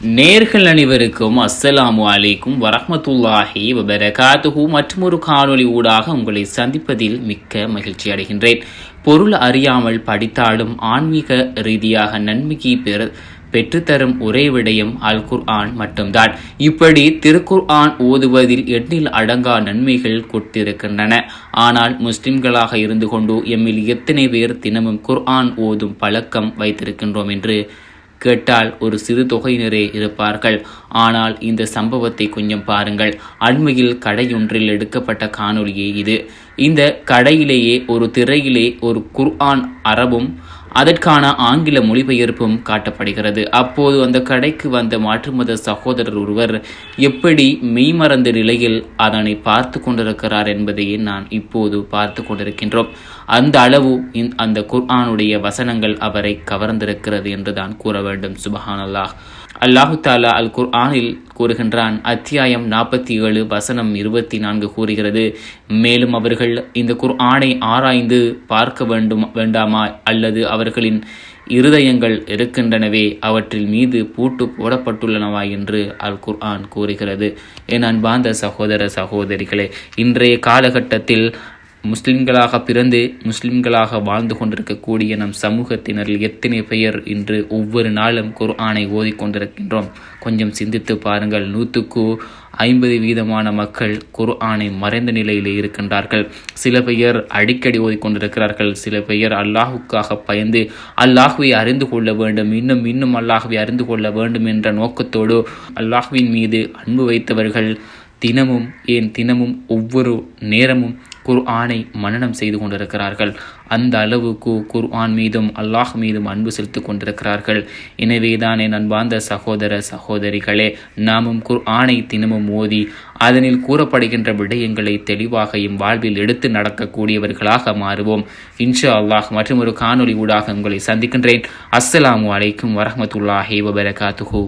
நேர்கள் அனைவருக்கும் அஸ்ஸலாமு அலைக்கும் வரஹமத்துல்லாஹி வபரகாத்துஹு. மற்றொரு காணொளி ஊடாக உங்களை சந்திப்பதில் மிக்க மகிழ்ச்சி அடைகின்றேன். பொருள் அறியாமல் படித்தாலும் ஆன்மீக ரீதியாக நன்மைக்கு பெற பெற்றுத்தரும் ஒரே விடயம் அல் குர்ஆன் மட்டும்தான். இப்படி திருக்குர் ஆன் ஓதுவதில் எண்ணில் அடங்கா நன்மைகள் கொட்டிருக்கின்றன ஆனால் முஸ்லிம்களாக இருந்து கொண்டு எம்மில் எத்தனை பேர் தினமும் குர்ஆன் ஓதும் பழக்கம் வைத்திருக்கின்றோம் என்று கேட்டால் ஒரு சிறு தொகையினரே இருப்பார்கள். ஆனால் இந்த சம்பவத்தை கொஞ்சம் பாருங்கள். அண்மையில் கடையொன்றில் எடுக்கப்பட்ட காணொளியே இது. இந்த கடையிலேயே ஒரு திரையிலே ஒரு குர்ஆன் அரபும் அதற்கான ஆங்கில மொழிபெயர்ப்பும் காட்டப்படுகிறது. அப்போது அந்த கடைக்கு வந்த மாற்றுமத சகோதரர் ஒருவர் எப்படி மெய்மறந்த நிலையில் அதனை பார்த்து கொண்டிருக்கிறார் என்பதையே நான் இப்போது பார்த்து கொண்டிருக்கின்றோம். அந்த அளவு அந்த குர்ஆனுடைய வசனங்கள் அவரை கவர்ந்திருக்கிறது என்று தான் கூற வேண்டும். சுபஹான் அல்லாஹ் அல்லாஹு தாலா அல் குர்ஆனில் கூறுகின்றான் அத்தியாயம் நாற்பத்தி ஏழு வசனம் இருபத்தி நான்கு கூறுகிறது மேலும் அவர்கள் இந்த குர்ஆனை ஆராய்ந்து பார்க்க வேண்டும் வேண்டாமா? அல்லது அவர்களின் இருதயங்கள் இருக்கின்றனவே அவற்றில் மீது பூட்டு போடப்பட்டுள்ளனவா என்று அல் குர்ஆன் கூறுகிறது. என் அன்பாந்த சகோதர சகோதரிகளே இன்றைய காலகட்டத்தில் முஸ்லிம்களாக பிறந்து முஸ்லிம்களாக வாழ்ந்து கொண்டிருக்கக்கூடிய நம் சமூகத்தினரில் எத்தனை பெயர் இன்று ஒவ்வொரு நாளும் குர்ஆனை ஓதிக்கொண்டிருக்கின்றோம் கொஞ்சம் சிந்தித்து பாருங்கள். நூற்றுக்கு ஐம்பது வீதமான மக்கள் குர்ஆனை மறைந்த நிலையிலே இருக்கின்றார்கள். சில பெயர் அடிக்கடி ஓதிக்கொண்டிருக்கிறார்கள் சில பெயர் அல்லாஹுக்காக பயந்து அல்லாஹுவை அறிந்து கொள்ள வேண்டும். இன்னும் இன்னும் அல்லாஹுவை அறிந்து கொள்ள வேண்டும் என்ற நோக்கத்தோடு அல்லாஹுவின் மீது அன்பு வைத்தவர்கள் தினமும் ஏன் தினமும் ஒவ்வொரு நேரமும் குர் ஆனை செய்து கொண்டிருக்கிறார்கள். அந்த அளவுக்கு குர் ஆன் மீதும் அல்லாஹ் மீதும் அன்பு செலுத்திக் கொண்டிருக்கிறார்கள். எனவேதான் என் அன்பார்ந்த சகோதர சகோதரிகளே நாமும் குர் ஆனை தினமும் மோதி அதனில் கூறப்படுகின்ற விடயங்களை தெளிவாக எம் வாழ்வில் எடுத்து நடக்கக்கூடியவர்களாக மாறுவோம். இன்ஷா அல்லாஹ் மற்றும் ஒரு காணொலி ஊடாக உங்களை சந்திக்கின்றேன். அஸ்ஸலாமு அலைக்கும் வரமத்துல்லாஹி வபரகாத்துஹூ.